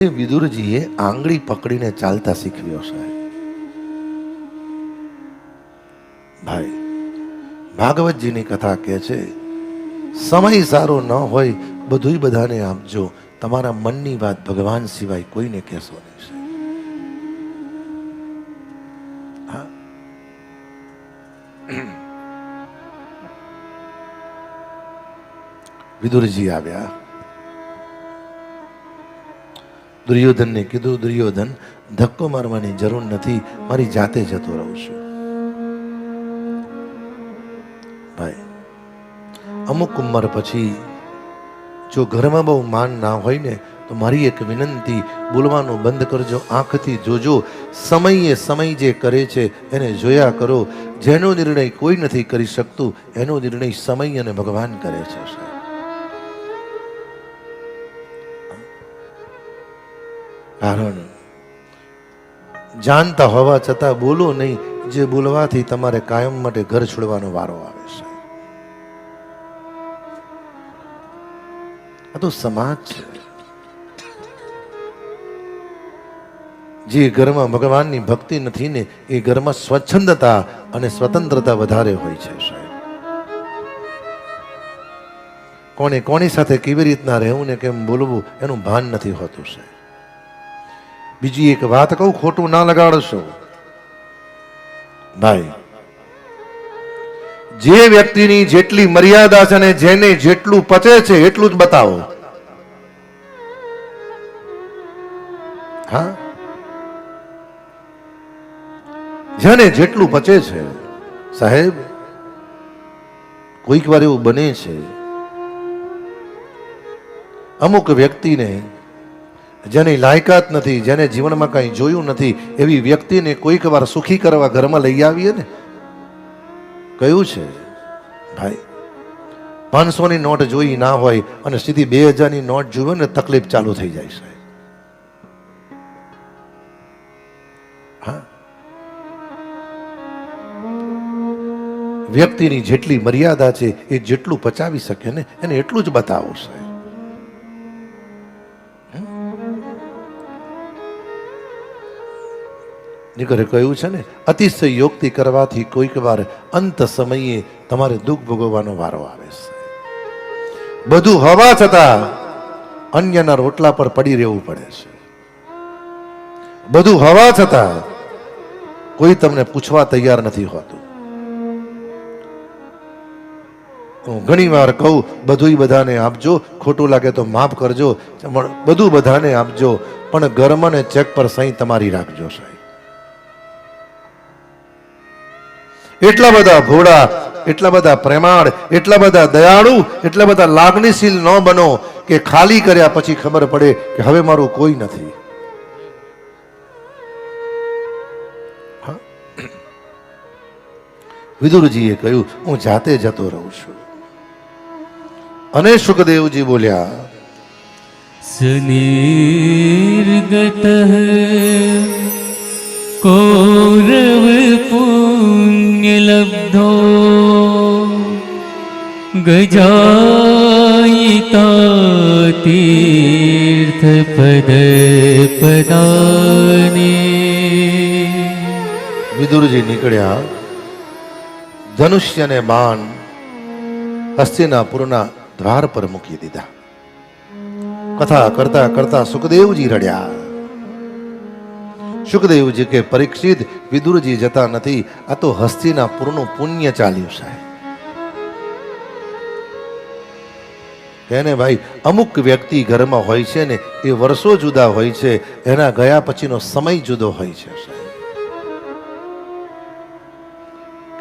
એ વિદુરજીએ આંગળી પકડીને ચાલતા શીખવ્યો સાહેબ ભાઈ, ભાગવતજીની કથા કહે છે, સમય સારો ન હોય બધું બધાને આપજો તમારા મનની વાત ભગવાન સિવાય કોઈને કહેશો નહીં વિદુરજી આવ્યા. દુર્યોધનને કીધું, દુર્યોધન, ધક્કો મારવાની જરૂર નથી, મારી જાતે જતો રહું છું. ભાઈ, અમુક ઉંમર પછી જો ઘરમાં બહુ માન ના હોય ને, તો મારી એક વિનંતી, બોલવાનું બંધ કરજો, આંખથી જોજો, સમયે સમય જે કરે છે, એને જોયા કરો. જેનો નિર્ણય કોઈ નથી કરી શકતું, એનો નિર્ણય સમય અને ભગવાન કરે છે, સાહેબ. કારણ. જાણતા હોવા છતાં બોલો નહીં, જે બોલવાથી તમારે કાયમ માટે ઘર છોડવાનો વારો આવે છે. આ તો સમાજ છે. જે ઘરમાં ભગવાનની ભક્તિ નથી ને, એ ઘરમાં સ્વચ્છંદતા અને સ્વતંત્રતા વધારે હોય છે, સાહેબ. કોને કોની સાથે કેવી રીતના રહેવું ને કેમ બોલવું, એનું ભાન નથી હોતું, સાહેબ. બીજી એક વાત કહું, ખોટું ના લગાડશો. ભાઈ, જે વ્યક્તિની જેટલી મર્યાદા છે ને જેને જેટલું પચે છે એટલું જ બતાવો. હા? જેને જેટલું પચે છે, સાહેબ, કોઈક વાર એવું બને છે. અમુક વ્યક્તિને જેની લાયકાત નથી, જેને જીવનમાં કંઈ જોયું નથી, એવી વ્યક્તિને કોઈક વાર સુખી કરવા ઘરમાં લઈ આવીએ ને? કયું છે? ભાઈ, પાંચસોની નોટ જોઈ ના હોય અને સીધી બે હજારની નોટ જોયો ને તકલીફ ચાલુ થઈ જાય છે. હા? વ્યક્તિની જેટલી મર્યાદા છે એ જેટલું પચાવી શકે ને, એને એટલું જ બતાવો સાહેબ નીકળે કહ્યું છે ને, અતિશય યોગથી કરવાથી કોઈક વાર અંત સમયે તમારે દુઃખ ભોગવવાનો વારો આવે છે. બધું હવા છતાં અન્યના રોટલા પર પડી રહેવું પડે છે. બધું હવા છતાં કોઈ તમને પૂછવા તૈયાર નથી હોતું. હું ઘણી વાર કહું બધું બધાને આપજો, ખોટું લાગે તો માફ કરજો બધું બધાને આપજો, પણ ગરમ અને ચેક પર સહી તમારી રાખજો સાહેબ. એટલા બધા ભોળા એટલા બધા પ્રેમાળ, એટલા બધા દયાળુ, એટલા બધા લાગણીશીલ ન બનો કે ખાલી કર્યા પછી ખબર પડે કે હવે મારું કોઈ નથી. વિદુરજીએ કહ્યું, હું જાતે જતો રહું છું. અને સુખદેવજી બોલ્યા સનિર્ગત કો गजायिता तीर्थपदपदाने વિદુરજી નીકળ્યા ધનુષ્યને બાણ હસ્તિનાપુરના દ્વાર પર મૂકી દીધા કથા કરતા કરતા સુખદેવજી રડ્યા સુખદેવજી કે પરીક્ષિત વિદુરજી જતા નથી આ તો હસ્તિનાપુરનું પુણ્ય ચાલ્યું સાહેબ એને ભાઈ અમુક વ્યક્તિ ઘરમાં હોય છે ને, એ વર્ષો જુદા હોય છે, એના ગયા પછીનો સમય જુદો હોય છે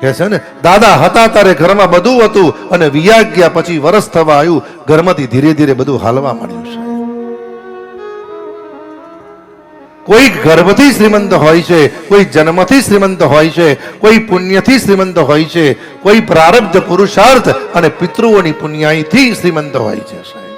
કે છે ને, દાદા હતા ત્યારે ઘરમાં બધું હતું અને વિયા ગયા પછી વરસ થવા આવ્યું, ઘરમાંથી ધીરે ધીરે બધું હાલવા માંડ્યું છે કોઈ ગર્ભથી શ્રીમંત હોય છે, કોઈ જન્મથી શ્રીમંત હોય છે, કોઈ પુણ્યથી શ્રીમંત હોય છે, કોઈ પ્રારબ્ધ પુરુષાર્થ અને પિતૃઓની પુણ્યાઈથી શ્રીમંત હોય છે